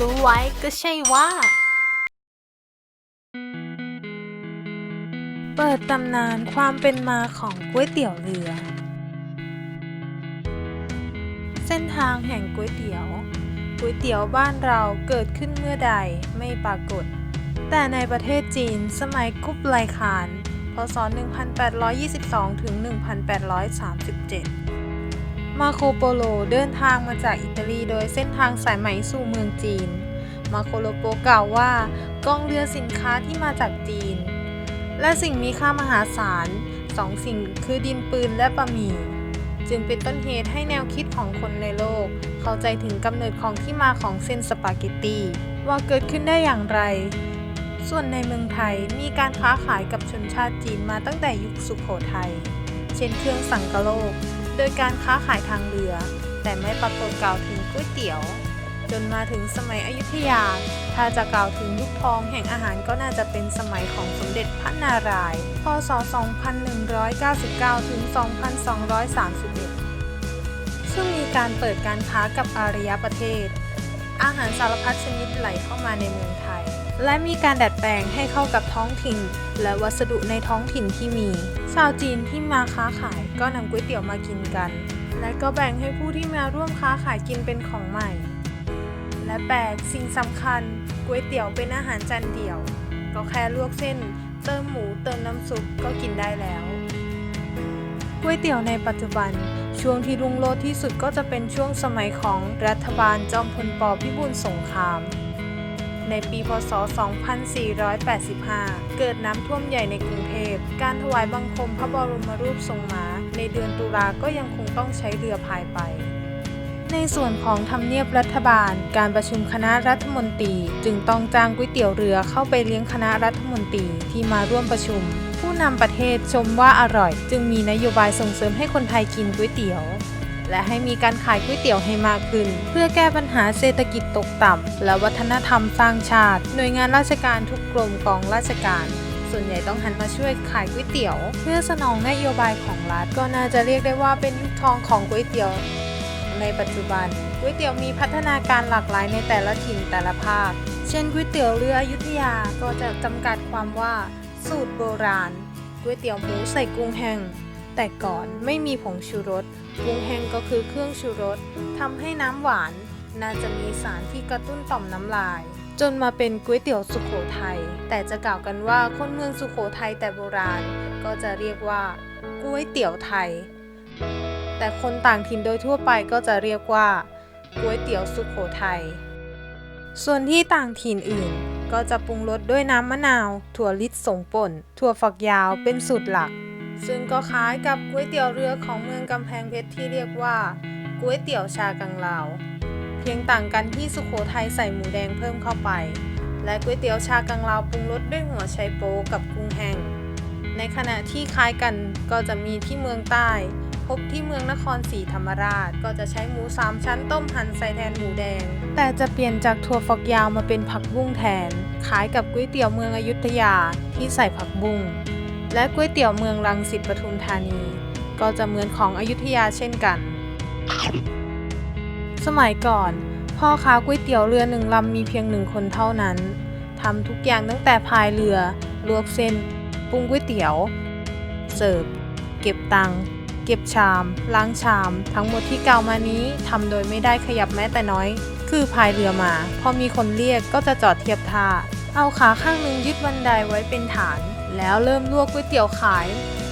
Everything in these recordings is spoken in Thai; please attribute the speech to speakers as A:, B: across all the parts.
A: รู้ไว้ก็ใช่ว่า
B: เปิดตำนานความเป็นมาของก๋วยเตี๋ยวเรือ เส้นทางแห่งก๋วยเตี๋ยว ก๋วยเตี๋ยวบ้านเราเกิดขึ้นเมื่อใดไม่ปรากฏ แต่ในประเทศจีนสมัยกุ๊บไลคานพศ 1822 ถึง 1837 มาโคโปโลเดินทางมาจากอิตาลีโดยเส้นทางสายไหมสู่เมืองจีน มาโคโลโปกล่าวว่ากองเรือสินค้าที่มาจากจีน และสิ่งมีค่ามหาศาลสองสิ่งคือดินปืนและบะหมี่จึงเป็นต้นเหตุให้แนวคิดของคนในโลก เข้าใจถึงกำเนิดของที่มาของเส้นสปาเกตตีว่าเกิดขึ้นได้อย่างไร ส่วนในเมืองไทยมีการค้าขายกับชนชาติจีนมาตั้งแต่ยุคสุขโขทัย เช่นเครื่องสังกะโลก โดยการค้าขายทางเรือ แต่ไม่ปรากฏกล่าวถึงก๋วยเตี๋ยว จนมาถึงสมัยอยุธยา ถ้าจะกล่าวถึงยุคทองแห่งอาหารก็น่าจะเป็นสมัยของสมเด็จพระนารายณ์ พศ 2199 ถึง 2231 ซึ่งมีการเปิดการค้ากับอารยประเทศ อาหารสารพัดชนิดไหลเข้ามาในเมืองไทย และมีการดัดแปลงให้เข้ากับท้องถิ่น และวัสดุในท้องถิ่นที่มี ชาวจีนที่มาค้าขายก็นำก๋วยเตี๋ยวมากินกัน และก็แบ่งให้ผู้ที่มาร่วมค้าขายกินเป็นของใหม่ และแปลกสิ่งสำคัญก๋วยเตี๋ยวเป็นอาหารจานเดียว ก็แค่ลวกเส้น เติมหมูเติมน้ำซุปก็กินได้แล้วก๋วยเตี๋ยวในปัจจุบัน ช่วงที่รุ่งโรจน์ที่สุดก็จะเป็นช่วงสมัยของรัฐบาลจอมพลปพิบูลสงคราม ในปีพศ 2485 เกิดน้ำท่วมใหญ่ในกรุงเทพ การถวายบังคมพระบรมรูปทรงม้า ในเดือนตุลาก็ยังคงต้องใช้เรือพายไปในส่วนของทำเนียบรัฐบาล การประชุมคณะรัฐมนตรี จึงต้องจ้างก๋วยเตี๋ยวเรือเข้าไปเลี้ยงคณะรัฐมนตรีที่มาร่วมประชุม ผู้นำประเทศชมว่าอร่อย จึงมีนโยบายส่งเสริมให้คนไทยกินก๋วยเตี๋ยว และให้มีการขายก๋วยเตี๋ยวให้มากขึ้น เพื่อแก้ปัญหาเศรษฐกิจตกต่ำและวัฒนธรรมสร้างชาติ หน่วยงานราชการทุกกรมกองราชการส่วนใหญ่ต้องหันมาช่วยขายก๋วยเตี๋ยว เพื่อสนองนโยบายของรัฐก็น่าจะเรียกได้ว่าเป็นยุคทองของก๋วยเตี๋ยว ในปัจจุบันก๋วยเตี๋ยวมีพัฒนาการหลากหลายในแต่ละถิ่นแต่ละภาค เช่นก๋วยเตี๋ยวเรืออยุธยาก็จะจำกัดความว่า สูตรโบราณก๋วยเตี๋ยวหมูใส่กุ้งแห้ง แต่ก่อนไม่มีผงชูรสกุ้งแห้งก็คือเครื่องชูรสทำให้น้ำหวาน น่าจะมีสารที่กระตุ้นต่อมน้ำลาย จนมาเป็นก๋วยเตี๋ยวสุขโขทัยแต่จะกล่าวกันว่าคนเมืองสุขโขทัยแต่โบราณ ก็จะเรียกว่าก๋วยเตี๋ยวไทย แต่คนต่างถิ่นโดยทั่วไปก็จะเรียกว่าก๋วยเตี๋ยวสุขโขทัยส่วนที่ต่างถิ่นอื่นก็จะปรุงรสด้วยน้ำมะนาว ถั่วลิสงป่น ถั่วฝักยาวเป็นสูตรหลัก ซึ่งก็คล้ายกับก๋วยเตี๋ยวเรือของเมืองกำแพงเพชรที่เรียกว่าก๋วยเตี๋ยวชากังลาว เพียงต่างกันที่สุขโขทัยใส่หมูแดงเพิ่มเข้าไป และก๋วยเตี๋ยวชากังลาวปรุงรสด้วยหัวไชโป๊กับกุ้งแห้งในขณะที่คล้ายกันก็จะมีที่เมืองใต้ พบที่เมืองนครศรีธรรมราช ก็จะใช้หมูสามชั้นต้มหั่นใส่แทนหมูแดง แต่จะเปลี่ยนจากถั่วฝักยาวมาเป็นผักบุ้งแทนคล้ายกับก๋วยเตี๋ยวเมืองอยุธยาที่ใส่ผักบุ้ง และก๋วยเตี๋ยวเมืองรังสิตปทุมธานี ก็จะเหมือนของอยุธยาเช่นกัน สมัยก่อน พ่อค้าก๋วยเตี๋ยวเรือหนึ่งลำมีเพียงหนึ่งคนเท่านั้นทำทุกอย่างตั้งแต่พายเรือ ลวกเส้น ปรุงก๋วยเตี๋ยว เสิร์ฟ เก็บตัง เก็บชาม ล้างชาม ทั้งหมดที่กล่าวมานี้ทำโดยไม่ได้ขยับแม้แต่น้อย คือพายเรือมา พอมีคนเรียกก็จะจอดเทียบท่า เอาขาข้างหนึ่งยึดบันไดไว้เป็นฐาน แล้วเริ่มลวกก๋วยเตี๋ยวขาย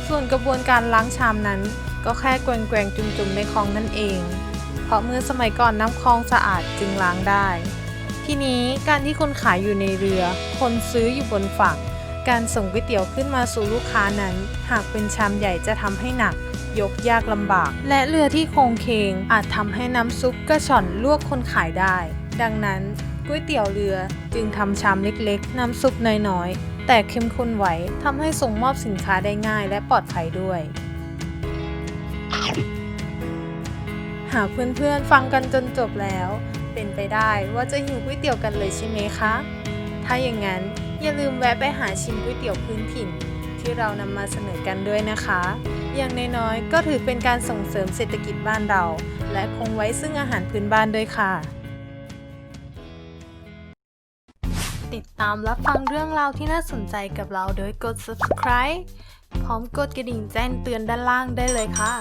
B: ส่วนกระบวนการล้างชามนั้น ก็แค่แกว่งๆจุ่มๆในคลองนั่นเอง เพราะเมื่อสมัยก่อนน้ำคลองสะอาดจึงล้างได้ ทีนี้การที่คนขายอยู่ในเรือ คนซื้ออยู่บนฝั่ง การส่งก๋วยเตี๋ยวขึ้นมาสู่ลูกค้านั้น หากเป็นชามใหญ่จะทำให้หนักยกยากลำบาก และเรือที่โครงเคงอาจทำให้น้ำซุปกระชอนลวกคนขายได้ ดังนั้นก๋วยเตี๋ยวเรือจึงทำชามเล็กๆ น้ำซุปน้อยๆ แต่เข้มข้นไว้ทำให้ส่งมอบสินค้าได้ง่ายและปลอดภัยด้วย หากเพื่อนๆฟังกันจนจบแล้ว เป็นไปได้ว่าจะหิวก๋วยเตี๋ยวกันเลยใช่ไหมคะ ถ้าอย่างนั้นอย่าลืมแวะไปหาชิมก๋วยเตี๋ยวพื้นถิ่น ที่เรานำมาเสนอกันด้วยนะคะ อย่างน้อยๆก็ถือเป็นการส่งเสริมเศรษฐกิจบ้านเรา และคงไว้ซึ่งอาหารพื้นบ้านด้วยค่ะ ติดตามรับฟังเรื่องราวที่น่าสนใจกับเราโดยกด subscribe พร้อมกดกระดิ่งแจ้งเตือนด้านล่างได้เลยค่ะ